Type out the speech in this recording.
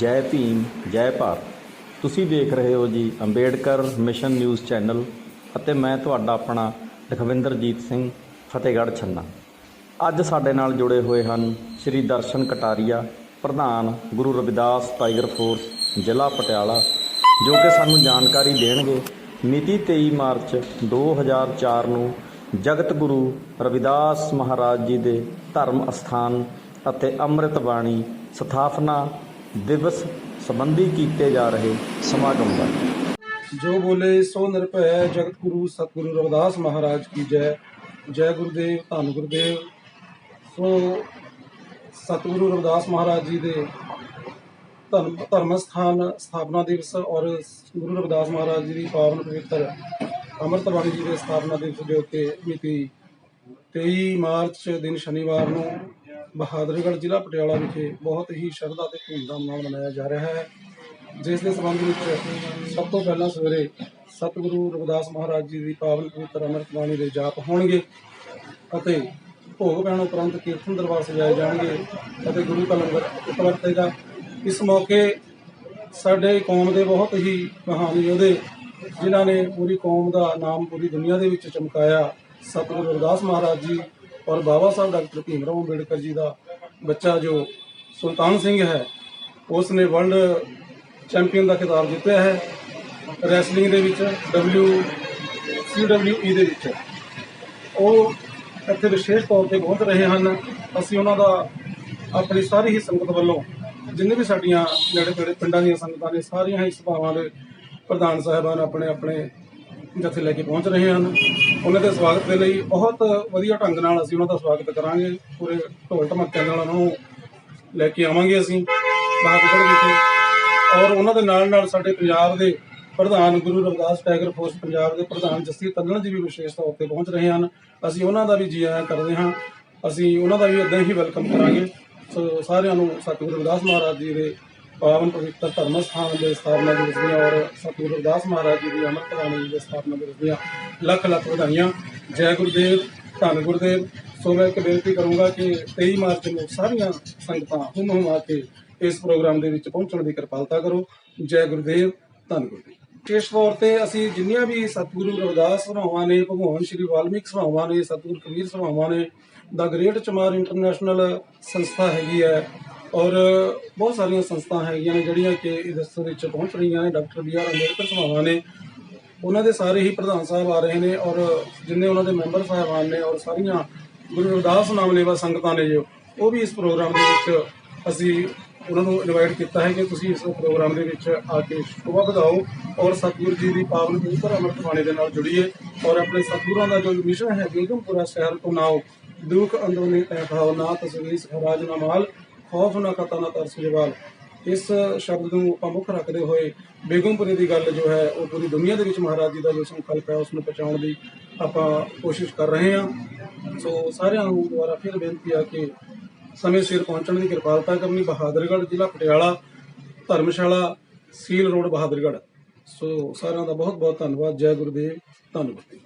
ਜੈ ਭੀਮ, ਜੈ ਭਾਰਤ। ਤੁਸੀਂ ਦੇਖ ਰਹੇ ਹੋ ਜੀ ਅੰਬੇਡਕਰ ਮਿਸ਼ਨ ਨਿਊਜ਼ ਚੈਨਲ ਅਤੇ ਮੈਂ ਤੁਹਾਡਾ ਆਪਣਾ ਲਖਵਿੰਦਰਜੀਤ ਸਿੰਘ, ਫਤਿਹਗੜ੍ਹ ਛੰਨਾ। ਅੱਜ ਸਾਡੇ ਨਾਲ ਜੁੜੇ ਹੋਏ ਹਨ ਸ਼੍ਰੀ ਦਰਸ਼ਨ ਕਟਾਰੀਆ, ਪ੍ਰਧਾਨ ਗੁਰੂ ਰਵਿਦਾਸ ਟਾਈਗਰ ਫੋਰਸ, ਜ਼ਿਲ੍ਹਾ ਪਟਿਆਲਾ, ਜੋ ਕਿ ਸਾਨੂੰ ਜਾਣਕਾਰੀ ਦੇਣਗੇ। ਮਿਤੀ 23 ਮਾਰਚ 2004 ਨੂੰ ਜਗਤ ਗੁਰੂ ਰਵਿਦਾਸ ਮਹਾਰਾਜ ਜੀ ਦੇ ਧਰਮ ਅਸਥਾਨ ਅਤੇ ਅੰਮ੍ਰਿਤ ਬਾਣੀ ਸਥਾਪਨਾ ਦਿਵਸ ਸੰਬੰਧੀ ਕੀਤੇ ਜਾ ਰਹੇ ਸਮਾਗਮ ਦਾ। ਜੋ ਬੋਲੇ ਸੋ ਨਿਰਭੈ ਜਗਤ ਗੁਰੂ ਸਤਿਗੁਰੂ ਰਵਿਦਾਸ ਮਹਾਰਾਜ ਕੀ ਜੈ। ਜੈ ਗੁਰਦੇਵ, ਧੰਨ ਗੁਰਦੇਵ। ਸੋ ਸਤਿਗੁਰੂ ਰਵਿਦਾਸ ਮਹਾਰਾਜ ਜੀ ਦੇ ਧਰਮ ਧਰਮ ਸਥਾਨ ਸਥਾਪਨਾ ਦਿਵਸ ਔਰ ਗੁਰੂ ਰਵਿਦਾਸ ਮਹਾਰਾਜ ਜੀ ਦੀ ਪਾਵਨ ਪਵਿੱਤਰ ਅੰਮ੍ਰਿਤ ਬਾਣੀ ਜੀ ਦੇ ਸਥਾਪਨਾ ਦਿਵਸ ਦੇ ਉੱਤੇ ਮਿਤੀ 23 ਮਾਰਚ, ਦਿਨ ਸ਼ਨੀਵਾਰ ਨੂੰ ਬਹਾਦਰਗੜ੍ਹ ਜ਼ਿਲ੍ਹਾ ਪਟਿਆਲਾ ਵਿਖੇ ਬਹੁਤ ਹੀ ਸ਼ਰਧਾ ਤੇ ਧੂਮਧਾਮ ਨਾਲ ਮਨਾਇਆ ਜਾ ਰਿਹਾ ਹੈ। ਜਿਸ ਦੇ ਸੰਬੰਧ ਵਿੱਚ ਸਭ ਤੋਂ ਪਹਿਲਾਂ ਸਵੇਰੇ ਸਤਿਗੁਰੂ ਰਵਿਦਾਸ ਮਹਾਰਾਜ ਜੀ ਦੀ ਪਾਵਨ ਪਵਿੱਤਰ ਅੰਮ੍ਰਿਤ ਬਾਣੀ ਦੇ ਜਾਪ ਹੋਣਗੇ ਅਤੇ ਭੋਗ ਪੈਣ ਉਪਰੰਤ ਕੀਰਤਨ ਦਰਬਾਰ ਸਜਾਏ ਜਾਣਗੇ ਅਤੇ ਗੁਰੂ ਕਾ ਲੰਗਰ ਉਪਵਰਤੇਗਾ ਇਸ ਮੌਕੇ ਸਾਡੇ ਕੌਮ ਦੇ ਬਹੁਤ ਹੀ ਮਹਾਨ ਯੋਧੇ, ਜਿਨ੍ਹਾਂ ਨੇ ਪੂਰੀ ਕੌਮ ਦਾ ਨਾਮ ਪੂਰੀ ਦੁਨੀਆ ਦੇ ਵਿੱਚ ਚਮਕਾਇਆ। ਸਤਿਗੁਰੂ ਰਵਿਦਾਸ ਮਹਾਰਾਜ ਜੀ ਔਰ ਬਾਬਾ ਸਾਹਿਬ ਡਾਕਟਰ ਭੀਮ ਰਾਓ ਅੰਬੇਡਕਰ ਜੀ ਦਾ ਬੱਚਾ ਜੋ ਸੁਲਤਾਨ ਸਿੰਘ ਹੈ ਉਸ ਨੇ ਵਰਲਡ ਚੈਂਪੀਅਨ ਦਾ ਖਿਤਾਬ ਜਿੱਤਿਆ ਹੈ ਰੈਸਲਿੰਗ ਦੇ ਵਿੱਚ ਡਬਲਯੂ ਈ ਦੇ ਵਿੱਚ। ਉਹ ਇੱਥੇ ਵਿਸ਼ੇਸ਼ ਤੌਰ ਤੇ ਪਹੁੰਚ ਰਹੇ ਹਨ। ਅਸੀਂ ਉਹਨਾਂ ਦਾ ਆਪਣੀ ਸਾਰੀ ਹੀ ਸੰਗਤ ਵੱਲੋਂ ਜਿੰਨੇ ਵੀ ਸਾਡੀਆਂ ਨੇੜੇ ਤੇੜੇ ਪਿੰਡਾਂ ਦੀਆਂ ਸੰਗਤਾਂ ਨੇ, ਸਾਰੀਆਂ ਹੀ ਸਭਾਵਾਂ ਦੇ ਪ੍ਰਧਾਨ ਸਾਹਿਬਾਨ ਆਪਣੇ ਆਪਣੇ ਜਥੇ ਲੈ ਕੇ ਪਹੁੰਚ ਰਹੇ ਹਨ। ਉਹਨਾਂ ਦੇ ਸਵਾਗਤ ਦੇ ਲਈ ਬਹੁਤ ਵਧੀਆ ਢੰਗ ਨਾਲ ਅਸੀਂ ਉਹਨਾਂ ਦਾ ਸਵਾਗਤ ਕਰਾਂਗੇ। ਪੂਰੇ ਢੋਲ ਢਮੱਕਿਆਂ ਨਾਲ ਉਹਨਾਂ ਨੂੰ ਲੈ ਕੇ ਆਵਾਂਗੇ ਅਸੀਂ। ਬਹਾਦਰਗੜ੍ਹ ਵਿਖੇ ਔਰ ਉਹਨਾਂ ਦੇ ਨਾਲ ਨਾਲ ਸਾਡੇ ਪੰਜਾਬ ਦੇ ਪ੍ਰਧਾਨ ਗੁਰੂ ਰਵਿਦਾਸ ਟੈਗਰ ਫੋਰਸ ਪੰਜਾਬ ਦੇ ਪ੍ਰਧਾਨ ਜਸਤੀ ਤੱਲਣ ਜੀ ਵੀ ਵਿਸ਼ੇਸ਼ ਤੌਰ ਤੇ ਪਹੁੰਚ ਰਹੇ ਹਨ। ਅਸੀਂ ਉਹਨਾਂ ਦਾ ਵੀ ਜੀ ਆਇਆਂ ਕਰਦੇ ਹਾਂ। ਅਸੀਂ ਉਹਨਾਂ ਦਾ ਵੀ ਇਦਾਂ ਹੀ ਵੈਲਕਮ ਕਰਾਂਗੇ। ਸੋ ਸਾਰਿਆਂ ਨੂੰ ਸਤਿਗੁਰੂ ਰਵਿਦਾਸ ਮਹਾਰਾਜ ਜੀ ਦੇ ਪਾਵਨ ਪਵਿੱਤਰ ਧਰਮ ਸਥਾਨ ਦੇ ਸਥਾਪਨਾ ਦਿਵਸ ਦੀਆਂ ਔਰ ਸਤਿਗੁਰੂ ਰਵਿਦਾਸ ਮਹਾਰਾਜ ਜੀ ਦੀ ਅੰਮ੍ਰਿਤ ਬਾਣੀ ਜੀ ਦੇ ਸਥਾਪਨਾ ਦਿਵਸ ਦੀਆਂ ਲੱਖ ਲੱਖ ਵਧਾਈਆਂ। ਜੈ ਗੁਰਦੇਵ, ਧੰਨ ਗੁਰਦੇਵ। ਸੋ ਮੈਂ ਇੱਕ ਬੇਨਤੀ ਕਰੂੰਗਾ ਕਿ 23 ਮਾਰਚ ਨੂੰ ਸਾਰੀਆਂ ਸੰਗਤਾਂ ਹੁਮ ਹੁਮਾ ਕੇ ਇਸ ਪ੍ਰੋਗਰਾਮ ਦੇ ਵਿੱਚ ਪਹੁੰਚਣ ਦੀ ਕਿਰਪਾਲਤਾ ਕਰੋ। ਜੈ ਗੁਰਦੇਵ, ਧੰਨ ਗੁਰਦੇਵ। ਵਿਸ਼ੇਸ਼ ਤੌਰ ਤੇ ਅਸੀਂ ਜਿੰਨੀਆਂ ਵੀ ਸਤਿਗੁਰੂ ਰਵਿਦਾਸ ਸਭਾਵਾਂ ਨੇ, ਭਗਵਾਨ ਸ਼੍ਰੀ ਵਾਲਮੀਕ ਸਭਾਵਾਂ ਨੇ, ਸਤਿਗੁਰੂ ਕਬੀਰ ਸਭਾਵਾਂ ਨੇ, ਦਾ ਗ੍ਰੇਟ ਚਮਾਰ ਇੰਟਰਨੈਸ਼ਨਲ ਸੰਸਥਾ ਹੈਗੀ ਹੈ ਔਰ ਬਹੁਤ ਸਾਰੀਆਂ ਸੰਸਥਾ ਹੈਗੀਆਂ ਨੇ ਜਿਹੜੀਆਂ ਕਿ ਇਸ ਵਿੱਚ ਪਹੁੰਚ ਰਹੀਆਂ ਨੇ, ਡਾਕਟਰ ਬੀ ਆਰ ਅੰਬੇਡਕਰ ਸਭਾਵਾਂ ਨੇ। ਉਹਨਾਂ ਦੇ ਸਾਰੇ ਹੀ ਪ੍ਰਧਾਨ ਸਾਹਿਬ ਆ ਰਹੇ ਨੇ ਔਰ ਜਿੰਨੇ ਉਹਨਾਂ ਦੇ ਮੈਂਬਰ ਸਾਹਿਬਾਨ ਨੇ ਔਰ ਸਾਰੀਆਂ ਗੁਰੂ ਰਵਿਦਾਸ ਨਾਮ ਲੈਵਾ ਸੰਗਤਾਂ ਨੇ ਜੋ, ਉਹ ਵੀ ਇਸ ਪ੍ਰੋਗਰਾਮ ਦੇ ਵਿੱਚ ਅਸੀਂ ਉਹਨਾਂ ਨੂੰ ਇਨਵਾਈਟ ਕੀਤਾ ਹੈ ਕਿ ਤੁਸੀਂ ਇਸ ਪ੍ਰੋਗਰਾਮ ਦੇ ਵਿੱਚ ਆ ਕੇ ਸ਼ੋਭਾ ਵਧਾਓ ਔਰ ਸਤਿਗੁਰੂ ਜੀ ਦੀ ਪਾਵਨ ਪਵਿੱਤਰ ਅੰਮ੍ਰਿਤ ਬਾਣੀ ਦੇ ਨਾਲ ਜੁੜੀਏ ਔਰ ਆਪਣੇ ਸਤਿਗੁਰਾਂ ਦਾ ਜੋ ਮਿਸ਼ਨ ਹੈ, ਬੇਗਮਪੁਰਾ ਸ਼ਹਿਰ ਤੋਂ ਨਾਓ ਦੁੱਖ ਅੰਦਰੋਂ ਤੈ ਖਾਓ ਨਾ ਤਸਵੀਰ ਸਖਰਾਜ ਨਾ ਮਾਲ। ਖੌਫ ਨਾ ਕਤਾ ਨਾ ਤਰਸ ਜਵਾਲ ਇਸ ਸ਼ਬਦ ਨੂੰ ਆਪਾਂ ਮੁੱਖ ਰੱਖਦੇ ਹੋਏ ਬੇਗਮਪੁਰੇ ਦੀ ਗੱਲ ਜੋ ਹੈ, ਉਹ ਪੂਰੀ ਦੁਨੀਆ ਦੇ ਵਿੱਚ ਮਹਾਰਾਜ ਜੀ ਦਾ ਜੋ ਸੰਕਲਪ ਹੈ ਉਸ ਨੂੰ ਪਹੁੰਚਾਉਣ ਦੀ ਆਪਾਂ ਕੋਸ਼ਿਸ਼ ਕਰ ਰਹੇ ਹਾਂ। ਸੋ ਸਾਰਿਆਂ ਨੂੰ ਦੁਬਾਰਾ ਫਿਰ ਬੇਨਤੀ ਆ ਕਿ ਸਮੇਂ ਸਿਰ ਪਹੁੰਚਣ ਦੀ ਕਿਰਪਾਲਤਾ ਕਰਨੀ। ਬਹਾਦਰਗੜ੍ਹ ਜ਼ਿਲ੍ਹਾ ਪਟਿਆਲਾ, ਧਰਮਸ਼ਾਲਾ, ਸੀਲ ਰੋਡ, ਬਹਾਦਰਗੜ੍ਹ। ਸੋ ਸਾਰਿਆਂ ਦਾ ਬਹੁਤ ਬਹੁਤ ਧੰਨਵਾਦ। ਜੈ ਗੁਰਦੇਵ, ਧੰਨਵਾਦ।